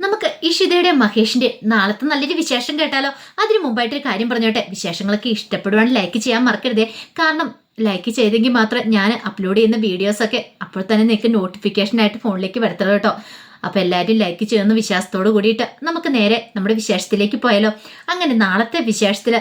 നമുക്ക് ഇഷിതയുടെ മഹേഷിന്റെ നാളത്തെ നല്ലൊരു വിശേഷം കേട്ടാലോ? അതിനു മുമ്പായിട്ട് ഒരു കാര്യം പറഞ്ഞോട്ടെ. വിശേഷങ്ങളൊക്കെ ഇഷ്ടപ്പെടുവാൻ ലൈക്ക് ചെയ്യാൻ മറക്കരുതേ. കാരണം ലൈക്ക് ചെയ്തെങ്കിൽ മാത്രം ഞാൻ അപ്ലോഡ് ചെയ്യുന്ന വീഡിയോസൊക്കെ അപ്പോൾ തന്നെ നിങ്ങൾക്ക് നോട്ടിഫിക്കേഷനായിട്ട് ഫോണിലേക്ക് വരത്തുള്ളൂ കേട്ടോ. അപ്പോൾ എല്ലാവരും ലൈക്ക് ചെയ്യുന്ന വിശ്വാസത്തോട് കൂടിയിട്ട് നമുക്ക് നേരെ നമ്മുടെ വിശേഷത്തിലേക്ക് പോയാലോ? അങ്ങനെ നാളത്തെ വിശേഷത്തിൽ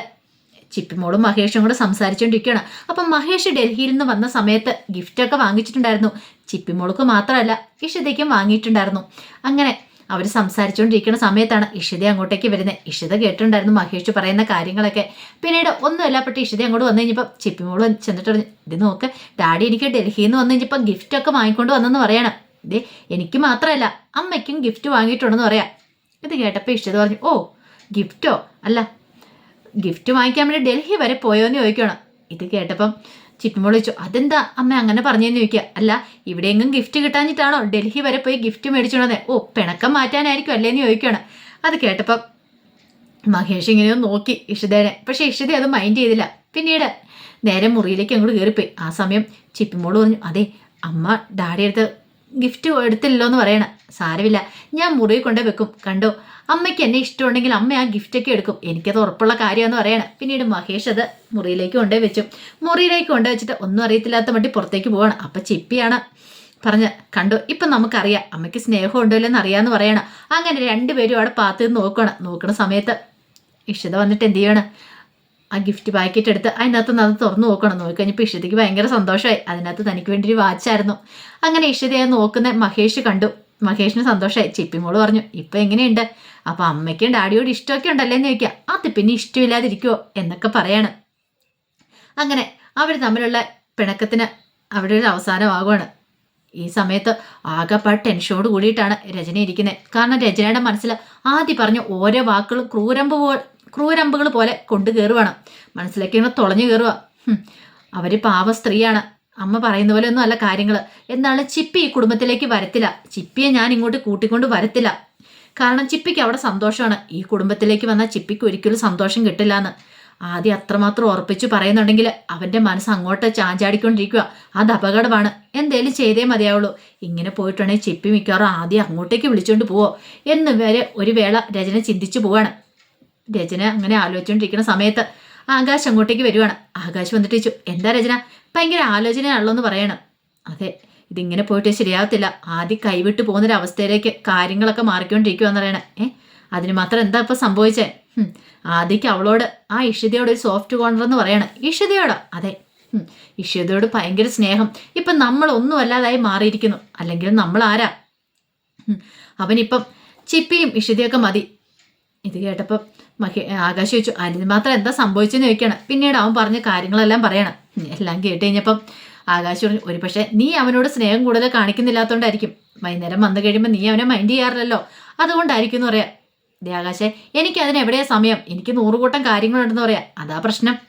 ചിപ്പിമോളും മഹേഷും കൂടെ സംസാരിച്ചുകൊണ്ടിരിക്കുകയാണ് അപ്പം മഹേഷ് ഡൽഹിയിൽ നിന്ന് വന്ന സമയത്ത് ഗിഫ്റ്റൊക്കെ വാങ്ങിച്ചിട്ടുണ്ടായിരുന്നു. ചിപ്പിമോൾക്ക് മാത്രമല്ല ഇഷിതയ്ക്കും വാങ്ങിയിട്ടുണ്ടായിരുന്നു. അങ്ങനെ അവർ സംസാരിച്ചുകൊണ്ടിരിക്കുന്ന സമയത്താണ് ഇഷിത അങ്ങോട്ടേക്ക് വരുന്നത് ഇഷിത കേട്ടിട്ടുണ്ടായിരുന്നു മഹേഷ് പറയുന്ന കാര്യങ്ങളൊക്കെ. പിന്നീട് ഒന്നുമല്ല പെട്ട് ഇഷിത അങ്ങോട്ട് വന്നു കഴിഞ്ഞപ്പോൾ ചിപ്പിമോൾ ചെന്നിട്ട് പറഞ്ഞു ഇത് നോക്ക് ഡാഡി എനിക്ക് ഡൽഹിയിൽ നിന്ന് വന്നു കഴിഞ്ഞപ്പോൾ ഗിഫ്റ്റൊക്കെ വാങ്ങിക്കൊണ്ട് വന്നെന്ന് പറയണം. ഇതേ എനിക്ക് മാത്രമല്ല അമ്മയ്ക്കും ഗിഫ്റ്റ് വാങ്ങിയിട്ടുണ്ടെന്ന് പറയാം. ഇത് കേട്ടപ്പോൾ ഇഷിത പറഞ്ഞു ഓ ഗിഫ്റ്റോ അല്ല ഗിഫ്റ്റ് വാങ്ങിക്കാൻ വേണ്ടി ഡൽഹി വരെ പോയോ എന്ന് ചോദിക്കണം ഇത് കേട്ടപ്പം ചിപ്പിമോൾ ചോദിച്ചു അതെന്താ? അമ്മ അങ്ങനെ പറഞ്ഞെന്ന് ചോദിക്കുക. അല്ല ഇവിടെയെങ്കിലും ഗിഫ്റ്റ് കിട്ടാഞ്ഞിട്ടാണോ ഡൽഹി വരെ പോയി ഗിഫ്റ്റ് മേടിച്ചോണത്? ഓ പിണക്കം മാറ്റാനായിരിക്കും അല്ലേന്ന് ചോദിക്കുകയാണ്. അത് കേട്ടപ്പം മഹേഷ് ഇങ്ങനെ നോക്കി ഇഷിതേനെ. പക്ഷെ ഇഷിത അത് മൈൻഡ് ചെയ്തില്ല. പിന്നീട് നേരെ മുറിയിലേക്ക് അങ്ങോട്ട് കയറിപ്പോയി ആ സമയം ചിപ്പിമോൾ പറഞ്ഞു അതെ അമ്മ ഡാഡി എടുത്ത് ഗിഫ്റ്റ് എടുത്തില്ലല്ലോ എന്ന് പറയണ. സാരമില്ല. ഞാൻ മുറിയിൽ കൊണ്ടേ വെക്കും. കണ്ടോ? അമ്മയ്ക്ക് എന്നെ ഇഷ്ടമുണ്ടെങ്കിൽ അമ്മ ആ ഗിഫ്റ്റൊക്കെ എടുക്കും. എനിക്കത് ഉറപ്പുള്ള കാര്യമെന്ന് പറയണം. പിന്നീട് മഹേഷ് അത് മുറിയിലേക്ക് കൊണ്ടേ വെച്ചു. മുറിയിലേക്ക് കൊണ്ടേ വെച്ചിട്ട് ഒന്നും അറിയത്തില്ലാത്ത മട്ടി പുറത്തേക്ക് പോവാണ്. അപ്പം ചിപ്പിയാണ്. പറഞ്ഞ് കണ്ടു? ഇപ്പം നമുക്കറിയാം. അമ്മയ്ക്ക് സ്നേഹം ഉണ്ടോ ഇല്ലെന്ന് അറിയാമെന്ന് പറയണം. അങ്ങനെ രണ്ടുപേരും അവിടെ പാത്ത് നോക്കണം. നോക്കണ സമയത്ത് ഇഷിത വന്നിട്ട് എന്ത് ചെയ്യണം? ആ ഗിഫ്റ്റ് പാക്കറ്റ് എടുത്ത് അതിനകത്ത് നിന്ന് അത് തുറന്നു നോക്കണം. നോക്കിക്കഴിഞ്ഞപ്പോൾ ഇഷിതയ്ക്ക് ഭയങ്കര സന്തോഷമായി. അതിനകത്ത് തനിക്ക് വേണ്ടി ഒരു വാച്ചായിരുന്നു അങ്ങനെ ഇഷ്ടതയെ നോക്കുന്ന മഹേഷ് കണ്ടു. മഹേഷിന് സന്തോഷമായി. ചിപ്പിമോൾ പറഞ്ഞു ഇപ്പം എങ്ങനെയുണ്ട്? അപ്പം അമ്മയ്ക്കും ഡാഡിയോട് ഇഷ്ടമൊക്കെ ഉണ്ടല്ലേ എന്ന് ചോദിക്കുക അത് പിന്നെ ഇഷ്ടമില്ലാതിരിക്കുമോ എന്നൊക്കെ പറയാണ്. അങ്ങനെ അവർ തമ്മിലുള്ള പിണക്കത്തിന് അവിടെ ഒരു അവസാനമാകുവാണ്. ഈ സമയത്ത് ആകെപ്പാട് ടെൻഷനോട് കൂടിയിട്ടാണ് രചന ഇരിക്കുന്നത് കാരണം രചനയുടെ മനസ്സിൽ ആദ്യം പറഞ്ഞ ഓരോ വാക്കുകളും ക്രൂരമ്പ് ക്രൂരമ്പുകൾ പോലെ കൊണ്ടു കയറുവാണ് മനസ്സിലേക്ക് തുളഞ്ഞു കയറുക അവർ പാവ സ്ത്രീയാണ്. അമ്മ പറയുന്ന പോലെ ഒന്നും അല്ല കാര്യങ്ങൾ എന്താണ് ചിപ്പി ഈ കുടുംബത്തിലേക്ക് വരത്തില്ല. ചിപ്പിയെ ഞാൻ ഇങ്ങോട്ട് കൂട്ടിക്കൊണ്ട് വരത്തില്ല. കാരണം ചിപ്പിക്ക് അവിടെ സന്തോഷമാണ്. ഈ കുടുംബത്തിലേക്ക് വന്ന ചിപ്പിക്ക് ഒരിക്കലും സന്തോഷം കിട്ടില്ല എന്ന് ആദ്യം അത്രമാത്രം ഉറപ്പിച്ചു പറയുന്നുണ്ടെങ്കിൽ അവന്റെ മനസ്സ് അങ്ങോട്ട് ചാഞ്ചാടിക്കൊണ്ടിരിക്കുക അത് അപകടമാണ്. എന്തേലും ചെയ്തേ മതിയാവുള്ളൂ. ഇങ്ങനെ പോയിട്ടുണ്ടെങ്കിൽ ചിപ്പി മിക്കവാറും ആദ്യം അങ്ങോട്ടേക്ക് വിളിച്ചുകൊണ്ട് പോവോ. എന്ന് വരെ ഒരു വേള രചന ചിന്തിച്ചു പോവാണ്. രചന അങ്ങനെ ആലോചിച്ചുകൊണ്ടിരിക്കുന്ന സമയത്ത് ആകാശ് അങ്ങോട്ടേക്ക് വരുവാണ്. ആകാശ് വന്നിട്ട് ചോദിച്ചു എന്താ രചന? ഭയങ്കര ആലോചനയാണല്ലോ എന്ന് പറയണം. അതെ ഇതിങ്ങനെ പോയിട്ട് ശരിയാവത്തില്ല. ആദ്യം കൈവിട്ട് പോകുന്നൊരവസ്ഥയിലേക്ക് കാര്യങ്ങളൊക്കെ മാറിക്കൊണ്ടിരിക്കുവാന്ന് പറയണേ. ഏ അതിന് മാത്രം എന്താ ഇപ്പൊ സംഭവിച്ചേ? ആദ്യക്ക് അവളോട് ആ ഇഷിതയോട് ഒരു സോഫ്റ്റ് കോർണർ എന്ന് പറയണം. ഇഷിതയോട്? അതെ. ഇഷിതയോട് ഭയങ്കര സ്നേഹം. ഇപ്പം നമ്മൾ ഒന്നും അല്ലാതായി മാറിയിരിക്കുന്നു. അല്ലെങ്കിൽ നമ്മൾ ആരാ? അവനിപ്പം ചിപ്പിയും ഇഷിതയൊക്കെ മതി. ഇത് കേട്ടപ്പോൾ മഹേ ആകാശ് ചോദിച്ചു അതിന് മാത്രം എന്താ സംഭവിച്ചെന്ന് ചോദിക്കണം പിന്നീട് അവൻ പറഞ്ഞ കാര്യങ്ങളെല്ലാം പറയണം. എല്ലാം കേട്ട് കഴിഞ്ഞപ്പം ആകാശ് പറഞ്ഞു ഒരു പക്ഷേ നീ അവനോട് സ്നേഹം കൂടുതൽ കാണിക്കുന്നില്ലാത്തതുകൊണ്ടായിരിക്കും വൈകുന്നേരം വന്നു കഴിയുമ്പോൾ നീ അവനെ മൈൻഡ് ചെയ്യാറില്ലല്ലോ. അതുകൊണ്ടായിരിക്കും എന്ന് പറയാം. ദേ ആകാശേ എനിക്ക് അതിന് എവിടെയാ സമയം? എനിക്ക് നൂറുകൂട്ടം കാര്യങ്ങളുണ്ടെന്ന് പറയാം. അതാ പ്രശ്നം.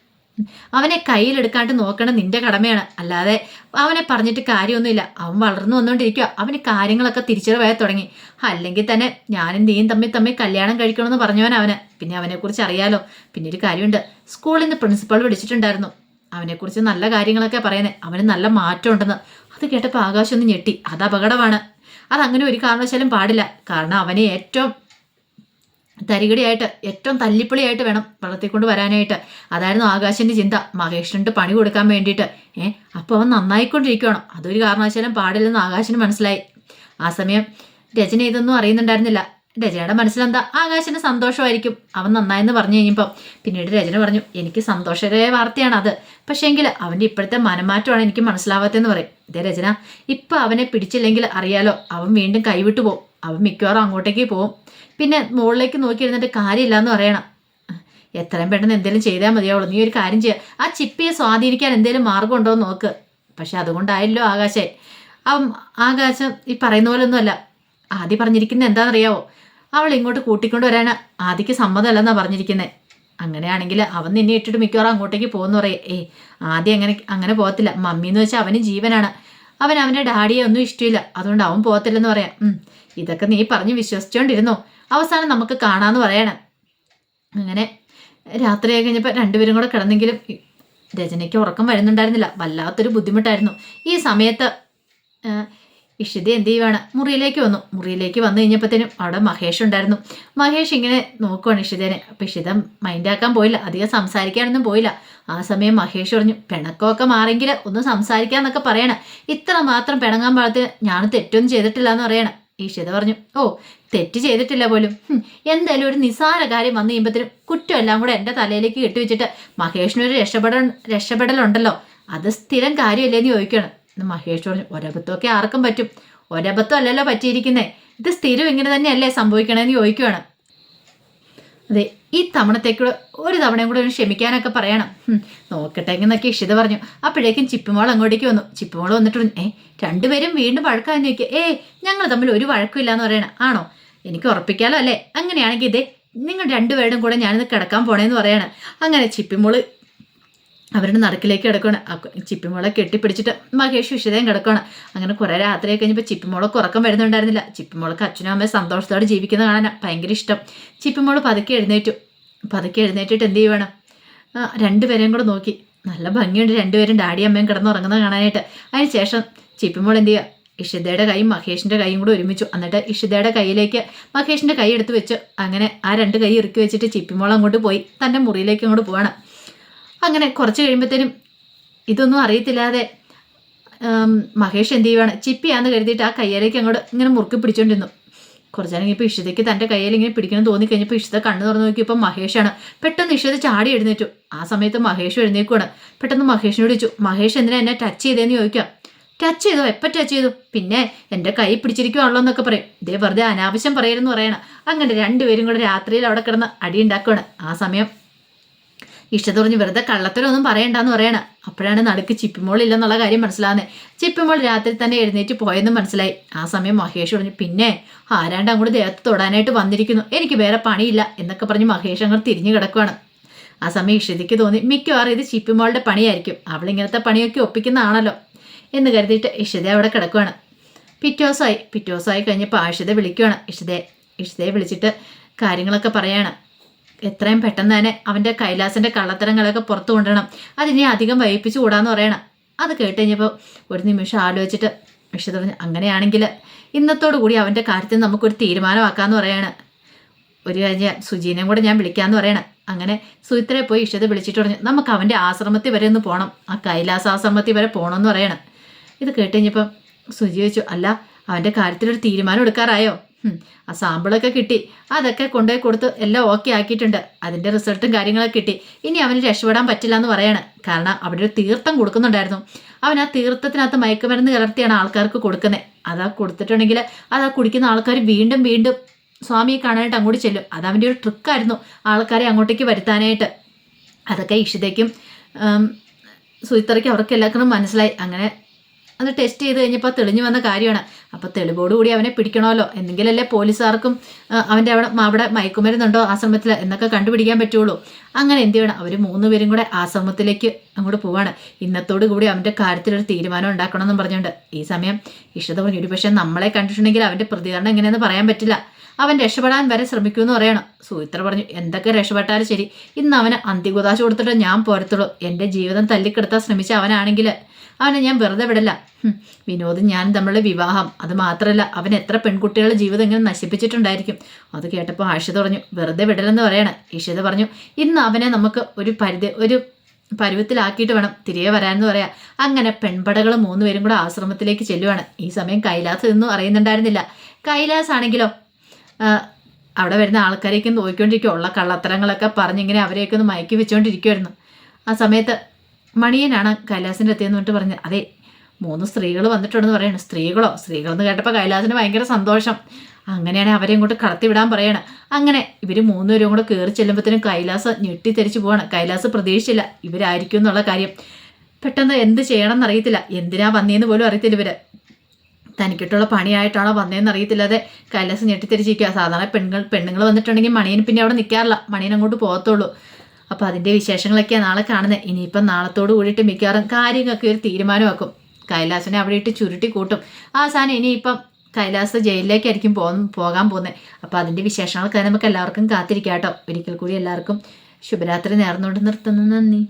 അവനെ കയ്യിലെടുക്കാണ്ട് നോക്കണം നിന്റെ കടമയാണ്. അല്ലാതെ അവനെ പറഞ്ഞിട്ട് കാര്യമൊന്നുമില്ല. അവൻ വളർന്നു വന്നുകൊണ്ടിരിക്കുക അവന് കാര്യങ്ങളൊക്കെ തിരിച്ചറിവായി തുടങ്ങി. അല്ലെങ്കിൽ തന്നെ ഞാനും നീയും തമ്മിൽ തമ്മിൽ കല്യാണം കഴിക്കണമെന്ന് പറഞ്ഞവൻ അവന്. പിന്നെ അവനെക്കുറിച്ച് അറിയാലോ. പിന്നെ ഒരു കാര്യമുണ്ട്. സ്കൂളിൽ നിന്ന് പ്രിൻസിപ്പൾ വിളിച്ചിട്ടുണ്ടായിരുന്നു. അവനെക്കുറിച്ച് നല്ല കാര്യങ്ങളൊക്കെ പറയുന്നത് അവന് നല്ല മാറ്റം ഉണ്ടെന്ന് അത് കേട്ടപ്പോൾ ആകാശം ഒന്ന് ഞെട്ടി. അത് അപകടമാണ്. അതങ്ങനെ ഒരു കാരണവശാലും പാടില്ല. കാരണം അവനെ ഏറ്റവും തരികടിയായിട്ട് ഏറ്റവും തല്ലിപ്പൊളിയായിട്ട് വേണം വളർത്തിക്കൊണ്ട് വരാനായിട്ട്. അതായിരുന്നു ആകാശന്റെ ചിന്ത. മഹേഷിനിട്ട് പണി കൊടുക്കാൻ വേണ്ടിയിട്ട്. ഏഹ് അപ്പോൾ അവൻ നന്നായിക്കൊണ്ടിരിക്കുകയാണ് അതൊരു കാരണവശാലും പാടില്ലെന്ന് ആകാശിന് മനസ്സിലായി. ആ സമയം രചന ഇതൊന്നും അറിയുന്നുണ്ടായിരുന്നില്ല. രചനയുടെ മനസ്സിലെന്താ? ആകാശിന് സന്തോഷമായിരിക്കും. അവൻ നന്നായെന്ന് പറഞ്ഞു കഴിഞ്ഞപ്പം പിന്നീട് രചന പറഞ്ഞു എനിക്ക് സന്തോഷകരമായ വാർത്തയാണ് അത്. പക്ഷേങ്കിൽ അവന്റെ ഇപ്പോഴത്തെ മനമാറ്റമാണ് എനിക്ക് മനസ്സിലാവാത്തതെന്ന് പറയും. ഇതേ രചന ഇപ്പം അവനെ പിടിച്ചില്ലെങ്കിൽ അറിയാലോ അവൻ വീണ്ടും കൈവിട്ടു പോകും. അവൻ മിക്കവാറും അങ്ങോട്ടേക്ക് പോകും. പിന്നെ മുകളിലേക്ക് നോക്കിയിരുന്നിട്ട് കാര്യമില്ല എന്ന് പറയണം. എത്രയും പെട്ടെന്ന് എന്തെങ്കിലും ചെയ്താൽ മതിയാവുള്ളൂ. നീ ഒരു കാര്യം ചെയ്യുക ആ ചിപ്പിയെ സ്വാധീനിക്കാൻ എന്തെങ്കിലും മാർഗം ഉണ്ടോ എന്ന് നോക്ക്. പക്ഷെ അതുകൊണ്ടായല്ലോ ആകാശേ. അപ്പം ആകാശം ഈ പറയുന്ന പോലെ ഒന്നുമല്ല ആദ്യം പറഞ്ഞിരിക്കുന്നത് എന്താണെന്നറിയാവോ? അവൾ ഇങ്ങോട്ട് കൂട്ടിക്കൊണ്ട് ആദിക്ക് ആദ്യക്ക് സമ്മതമല്ലെന്നാണ് പറഞ്ഞിരിക്കുന്നത് അങ്ങനെയാണെങ്കിൽ അവൻ നിന്നെ ഇട്ടിട്ട് മിക്കവാറും അങ്ങോട്ടേക്ക് പോകുന്നു പറയേ. ഏ ആദ്യം അങ്ങനെ അങ്ങനെ പോകത്തില്ല. മമ്മി എന്ന് വെച്ചാൽ അവന് ജീവനാണ്. അവൻ അവന്റെ ഡാഡിയെ ഒന്നും ഇഷ്ടമില്ല അതുകൊണ്ട് അവൻ പോകത്തില്ലെന്ന് പറയാം. ഇതൊക്കെ നീ പറഞ്ഞ് വിശ്വസിച്ചുകൊണ്ടിരുന്നു അവസാനം നമുക്ക് കാണാന്ന് പറയണം. അങ്ങനെ രാത്രിയായി കഴിഞ്ഞപ്പോൾ രണ്ടുപേരും കൂടെ കിടന്നെങ്കിലും രചനയ്ക്ക് ഉറക്കം വരുന്നുണ്ടായിരുന്നില്ല. വല്ലാത്തൊരു ബുദ്ധിമുട്ടായിരുന്നു. ഈ സമയത്ത് ഇഷിത എന്ത് ചെയ്യുവാണ്? മുറിയിലേക്ക് വന്നു. മുറിയിലേക്ക് വന്നു കഴിഞ്ഞപ്പോഴത്തേനും അവിടെ മഹേഷ് ഉണ്ടായിരുന്നു. മഹേഷ് ഇങ്ങനെ നോക്കുവാണ് ഇഷിതേനെ. അപ്പം ഇഷിത മൈൻഡാക്കാൻ പോയില്ല. അധികം സംസാരിക്കാനൊന്നും പോയില്ല. ആ സമയം മഹേഷ് പറഞ്ഞു പിണക്കമൊക്കെ മാറിയെങ്കിൽ ഒന്ന് സംസാരിക്കാന്നൊക്കെ പറയണം. ഇത്ര മാത്രം പിണങ്ങാൻ പാടത്തിന് ഞാൻ തെറ്റൊന്നും ചെയ്തിട്ടില്ല എന്ന് പറയണം. ഈഷിത പറഞ്ഞു ഓ തെറ്റ് ചെയ്തിട്ടില്ല പോലും. എന്തായാലും ഒരു നിസാര കാര്യം വന്നു കഴിയുമ്പോഴത്തേനും കുറ്റം എല്ലാം കൂടെ എന്റെ തലയിലേക്ക് കെട്ടിവെച്ചിട്ട് മഹേഷിനൊരു രക്ഷപ്പെടൽ രക്ഷപ്പെടലുണ്ടല്ലോ. അത് സ്ഥിരം കാര്യമല്ലേന്ന് ചോദിക്കണം എന്ന് മഹേഷ് പറഞ്ഞു ഒരബദ്ധമൊക്കെ ആർക്കും പറ്റും. ഒരബദ്ധം അല്ലല്ലോ പറ്റിയിരിക്കുന്നേ. ഇത് സ്ഥിരം ഇങ്ങനെ തന്നെയല്ലേ സംഭവിക്കണമെന്ന് ചോദിക്കുവാണ്. അതെ ഈ തവണത്തേക്കൂടെ ഒരു തവണയും കൂടെ ഒന്ന് ക്ഷമിക്കാനൊക്കെ പറയണം. നോക്കട്ടെ എന്നൊക്കെ ഇഷിത പറഞ്ഞു. അപ്പോഴേക്കും ചിപ്പുമോൾ അങ്ങോട്ടേക്ക് വന്നു. ചിപ്പുമോൾ വന്നിട്ട് പറഞ്ഞു, ഏ രണ്ടുപേരും വീണ്ടും വഴക്കാൻ ചോദിക്കുക. ഏ ഞങ്ങൾ തമ്മിൽ ഒരു വഴക്കുമില്ല എന്ന് പറയണം ആണോ? എനിക്ക് ഉറപ്പിക്കാലോ അല്ലേ? അങ്ങനെയാണെങ്കിൽ ഇതേ നിങ്ങൾ രണ്ടുപേരും കൂടെ ഞാനിന്ന് കിടക്കാൻ പോണേന്ന് പറയാണ്. അങ്ങനെ ചിപ്പിമോൾ അവരുടെ നടക്കിലേക്ക് കിടക്കുകയാണ് ചിപ്പിമോളെ കെട്ടിപ്പിടിച്ചിട്ട് മഹേഷ് വിശുദ്ധയും കിടക്കുകയാണ് അങ്ങനെ കുറേ രാത്രി കഴിഞ്ഞപ്പോൾ ചിപ്പിമോളൊക്കെ ഉറക്കം വരുന്നുണ്ടായിരുന്നില്ല. ചിപ്പിമോൾക്ക് അച്ഛനും അമ്മയും സന്തോഷത്തോടെ ജീവിക്കുന്ന കാണാൻ ഭയങ്കര ഇഷ്ടം. ചിപ്പിമോൾ പതുക്കെ എഴുന്നേറ്റു. പതുക്കെ എഴുന്നേറ്റിട്ട് എന്ത് ചെയ്യുവാണ്? രണ്ടുപേരെയും കൂടെ നോക്കി. നല്ല ഭംഗിയുണ്ട് രണ്ടുപേരും ഡാഡി അമ്മയും കിടന്നുറങ്ങുന്നത് കാണാനായിട്ട്. അതിന് ശേഷം ചിപ്പിമോൾ എന്ത് ചെയ്യുക ഇഷിതയുടെ കൈയും മഹേഷിന്റെ കൈയും കൂടെ ഒരുമിച്ചു. എന്നിട്ട് ഇഷിതയുടെ കയ്യിലേക്ക് മഹേഷിന്റെ കൈ എടുത്ത് വെച്ച് അങ്ങനെ ആ രണ്ട് കൈ ഇറുക്കി വെച്ചിട്ട് ചിപ്പിമോൾ അങ്ങോട്ട് പോയി. തന്റെ മുറിയിലേക്ക് അങ്ങോട്ട് പോവാണ്. അങ്ങനെ കുറച്ച് കഴിയുമ്പോഴത്തേനും ഇതൊന്നും അറിയത്തില്ലാതെ മഹേഷ് എന്ത് ചെയ്യുവാണ്? ചിപ്പിയാന്ന് കരുതിയിട്ട് ആ കയ്യിലേക്ക് അങ്ങോട്ട് ഇങ്ങനെ മുറുക്കി പിടിച്ചോണ്ടിരുന്നു. കുറച്ച് നേരം ഇപ്പോൾ ഇഷിതയ്ക്ക് തന്റെ കയ്യിൽ ഇങ്ങനെ പിടിക്കണം തോന്നി കഴിഞ്ഞപ്പോൾ ഇഷിത കണ്ണു തുറന്ന് നോക്കിയപ്പോൾ മഹേഷാണ് പെട്ടെന്ന് ഇഷിത ചാടി എഴുന്നേറ്റു. ആ സമയത്ത് മഹേഷ് എഴുന്നേക്കുവാണ് പെട്ടെന്ന് മഹേഷിനോട് ചോദിച്ചു മഹേഷ് എന്തിനാ എന്നെ ടച്ച് ചെയ്തേന്ന് ചോദിക്കാം ടച്ച് ചെയ്തോ? എപ്പോൾ ടച്ച് ചെയ്തു? പിന്നെ എന്റെ കൈ പിടിച്ചിരിക്കുവാണല്ലോ എന്നൊക്കെ പറയും. ഇതേ വെറുതെ അനാവശ്യം പറയരുതെന്ന് പറയണം. അങ്ങനെ രണ്ടുപേരും കൂടെ രാത്രിയിൽ അവിടെ കിടന്ന് അടി ഉണ്ടാക്കുവാണ്. ആ സമയം ഇഷ്ടം പറഞ്ഞ് വെറുതെ കള്ളത്തരൊന്നും പറയണ്ടെന്ന് പറയണം. അപ്പോഴാണ് നടുക്ക് ചിപ്പിമോൾ ഇല്ലെന്നുള്ള കാര്യം മനസ്സിലാകുന്നത്. ചിപ്പിമോൾ രാത്രി തന്നെ എഴുന്നേറ്റ് പോയെന്ന് മനസ്സിലായി. ആ സമയം മഹേഷ് പറഞ്ഞു പിന്നെ ആരാണ്ട് അങ്ങോട്ട് ദേഹത്ത് തൊടാനായിട്ട് വന്നിരിക്കുന്നു. എനിക്ക് വേറെ പണിയില്ല എന്നൊക്കെ പറഞ്ഞ് മഹേഷ് അങ്ങോട്ട് തിരിഞ്ഞു കിടക്കുകയാണ് ആ സമയം ഇഷിതയ്ക്ക് തോന്നി മിക്കവാറും ഇത് ചിപ്പിമോളുടെ പണിയായിരിക്കും. അവൾ ഇങ്ങനത്തെ പണിയൊക്കെ ഒപ്പിക്കുന്നതാണല്ലോ എന്ന് കരുതിയിട്ട് ഇഷിത അവിടെ കിടക്കുകയാണ് പിറ്റോസായി പിറ്റോസായി കഴിഞ്ഞപ്പോൾ ആഷിത വിളിക്കുവാണ്. ഇഷിതയെ ഇഷിതയെ വിളിച്ചിട്ട് കാര്യങ്ങളൊക്കെ പറയാണ്. എത്രയും പെട്ടെന്ന് തന്നെ അവന്റെ കൈലാസിന്റെ കള്ളത്തരങ്ങളൊക്കെ പുറത്തു കൊണ്ടുവരണം. അതിനെ അധികം വൈപ്പിച്ചു കൂടാന്ന് പറയണം. അത് കേട്ട് കഴിഞ്ഞപ്പോൾ ഒരു നിമിഷം ആലോചിച്ചിട്ട് വിഷു പറഞ്ഞു അങ്ങനെയാണെങ്കിൽ ഇന്നത്തോടു കൂടി അവന്റെ കാര്യത്തിൽ നമുക്കൊരു തീരുമാനമാക്കാമെന്ന് പറയാണ്. ഒരു കഴിഞ്ഞ സുജീനെയും കൂടെ ഞാൻ വിളിക്കാമെന്ന് പറയണം. അങ്ങനെ സുചിത്രയെ പോയി ഇഷത് വിളിച്ചിട്ട് പറഞ്ഞു നമുക്ക് അവന്റെ ആശ്രമത്തിൽ വരെ ഒന്ന് പോകണം ആ കൈലാസ ആശ്രമത്തിൽ വരെ പോകണമെന്ന് പറയണം. ഇത് കേട്ട് കഴിഞ്ഞപ്പം സുജി ചോദിച്ചു അല്ല അവന്റെ കാര്യത്തിലൊരു തീരുമാനം എടുക്കാറായോ? ആ സാമ്പിളൊക്കെ കിട്ടി. അതൊക്കെ കൊണ്ടുപോയി കൊടുത്ത് എല്ലാം ഓക്കെ ആക്കിയിട്ടുണ്ട്. അതിന്റെ റിസൾട്ടും കാര്യങ്ങളൊക്കെ കിട്ടി. ഇനി അവന് രക്ഷപ്പെടാൻ പറ്റില്ല എന്ന് പറയാണ്. കാരണം അവിടെ ഒരു തീർത്ഥം കൊടുക്കുന്നുണ്ടായിരുന്നു. അവൻ ആ തീർത്ഥത്തിനകത്ത് മയക്കുമരുന്ന് കലർത്തിയാണ് ആൾക്കാർക്ക് കൊടുക്കുന്നത്. അതാ കൊടുത്തിട്ടുണ്ടെങ്കിൽ അതാ കുടിക്കുന്ന ആൾക്കാർ വീണ്ടും വീണ്ടും സ്വാമിയെ കാണാനായിട്ട് അങ്ങോട്ട് ചെല്ലും. അത് അവന്റെ ഒരു ട്രിക്കായിരുന്നു ആൾക്കാരെ അങ്ങോട്ടേക്ക് വരുത്താനായിട്ട്. അതൊക്കെ ഇഷിതയ്ക്കും സുയിത്തറയ്ക്ക് അവർക്ക് എല്ലാവർക്കും മനസ്സിലായി. അങ്ങനെ അത് ടെസ്റ്റ് ചെയ്ത് കഴിഞ്ഞപ്പോൾ തെളിഞ്ഞു വന്ന കാര്യമാണ്. അപ്പോൾ തെളിവോടുകൂടി അവനെ പിടിക്കണമല്ലോ. എന്തെങ്കിലല്ലേ പോലീസുകാർക്കും അവന്റെ അവിടെ അവിടെ മയക്കുമരുന്നുണ്ടോ ആശ്രമത്തിൽ എന്നൊക്കെ കണ്ടുപിടിക്കാൻ പറ്റുള്ളൂ. അങ്ങനെ എന്ത് ചെയ്യണം? അവർ മൂന്ന് പേരും കൂടെ ആശ്രമത്തിലേക്ക് അങ്ങോട്ട് പോവാണ്. ഇന്നത്തോടു കൂടി അവന്റെ കാര്യത്തിലൊരു തീരുമാനം ഉണ്ടാക്കണമെന്നും പറഞ്ഞുകൊണ്ട്. ഈ സമയം ഇഷ്ടത ഒരു പക്ഷേ നമ്മളെ കണ്ടിട്ടുണ്ടെങ്കിൽ അവന്റെ പ്രതികരണം എങ്ങനെയെന്ന് പറയാൻ പറ്റില്ല. അവൻ രക്ഷപ്പെടാൻ വരെ ശ്രമിക്കുമെന്ന് പറയണം. സൂത്ര പറഞ്ഞു എന്തൊക്കെ രക്ഷപ്പെട്ടാലും ശരി. ഇന്ന് അവന് അന്തികുതാശ കൊടുത്തിട്ട് ഞാൻ പോരത്തുള്ളൂ. എന്റെ ജീവിതം തല്ലിക്കെടുത്താൻ ശ്രമിച്ച അവനാണെങ്കിൽ അവനെ ഞാൻ വെറുതെ വിടല്ല വിനോദ് ഞാൻ തമ്മിലുള്ള വിവാഹം അത് മാത്രമല്ല അവൻ എത്ര പെൺകുട്ടികളുടെ ജീവിതം ഇങ്ങനെ നശിപ്പിച്ചിട്ടുണ്ടായിരിക്കും. അത് കേട്ടപ്പോൾ ആഷിത പറഞ്ഞു വെറുതെ വിടലെന്ന് പറയണം. ഈഷിത പറഞ്ഞു ഇന്ന് അവനെ നമുക്ക് ഒരു പരിധി ഒരു പരുവത്തിലാക്കിയിട്ട് വേണം തിരികെ വരാനെന്ന് പറയാം. അങ്ങനെ പെൺപടകൾ മൂന്നുപേരും കൂടെ ആശ്രമത്തിലേക്ക് ചെല്ലുവാണ്. ഈ സമയം കൈലാസ് ഇതൊന്നും അറിയുന്നുണ്ടായിരുന്നില്ല. കൈലാസ് ആണെങ്കിലോ അവിടെ വരുന്ന ആൾക്കാരെയൊക്കെ നോക്കിക്കൊണ്ടിരിക്കുക ഉള്ള കള്ളത്തരങ്ങളൊക്കെ പറഞ്ഞിങ്ങനെ അവരെയൊക്കെ ഒന്ന് മയക്കി വെച്ചുകൊണ്ടിരിക്കുമായിരുന്നു ആ സമയത്ത് മണിയനാണ് കൈലാസിന്റെ എത്തിയെന്ന് പറഞ്ഞിട്ട് പറഞ്ഞത് അതെ മൂന്ന് സ്ത്രീകൾ വന്നിട്ടുണ്ടെന്ന് പറയണം. സ്ത്രീകളോ? സ്ത്രീകളെന്ന് കേട്ടപ്പോൾ കൈലാസിന് ഭയങ്കര സന്തോഷം. അങ്ങനെയാണ് അവരെ ഇങ്ങോട്ട് കടത്തിവിടാൻ പറയണം. അങ്ങനെ ഇവർ മൂന്നുപേരും കൂടെ കയറി ചെല്ലുമ്പോഴത്തേനും കൈലാസ് ഞെട്ടിത്തെരിച്ച് പോവാണ്. കൈലാസ് പ്രതീക്ഷിച്ചില്ല ഇവരായിരിക്കും എന്നുള്ള കാര്യം. പെട്ടെന്ന് എന്ത് ചെയ്യണം എന്നറിയത്തില്ല എന്തിനാ വന്നേന്ന് പോലും അറിയത്തില്ല ഇവർ. തനിക്കിട്ടുള്ള പണിയായിട്ടാണോ വന്നതെന്ന് അറിയത്തില്ലാതെ കൈലാസം ഞെട്ടിത്തിരിച്ചിരിക്കുക സാധാരണ പെണ്ണുങ്ങൾ പെണ്ണുങ്ങൾ വന്നിട്ടുണ്ടെങ്കിൽ മണിയൻ പിന്നെ അവിടെ നിൽക്കാറില്ല മണിയൻ അങ്ങോട്ട് പോകത്തുള്ളൂ. അപ്പോൾ അതിന്റെ വിശേഷങ്ങളൊക്കെയാണ് നാളെ കാണുന്നത് ഇനിയിപ്പം നാളത്തോട് കൂടിയിട്ട് മിക്കവാറും കാര്യങ്ങളൊക്കെ ഒരു തീരുമാനമാക്കും. കൈലാസിനെ അവിടെ ഇട്ട് ചുരുട്ടി കൂട്ടും. അവസാനം ഇനിയിപ്പം കൈലാസ് ജയിലിലേക്കായിരിക്കും പോ പോകാൻ പോകുന്നത് അപ്പോൾ അതിന്റെ വിശേഷങ്ങളൊക്കെ നമുക്ക് എല്ലാവർക്കും കാത്തിരിക്കാം കേട്ടോ. ഒരിക്കൽ കൂടി എല്ലാവർക്കും ശുഭരാത്രി നേർന്നുകൊണ്ട് നിർത്തുന്നു. നന്ദി.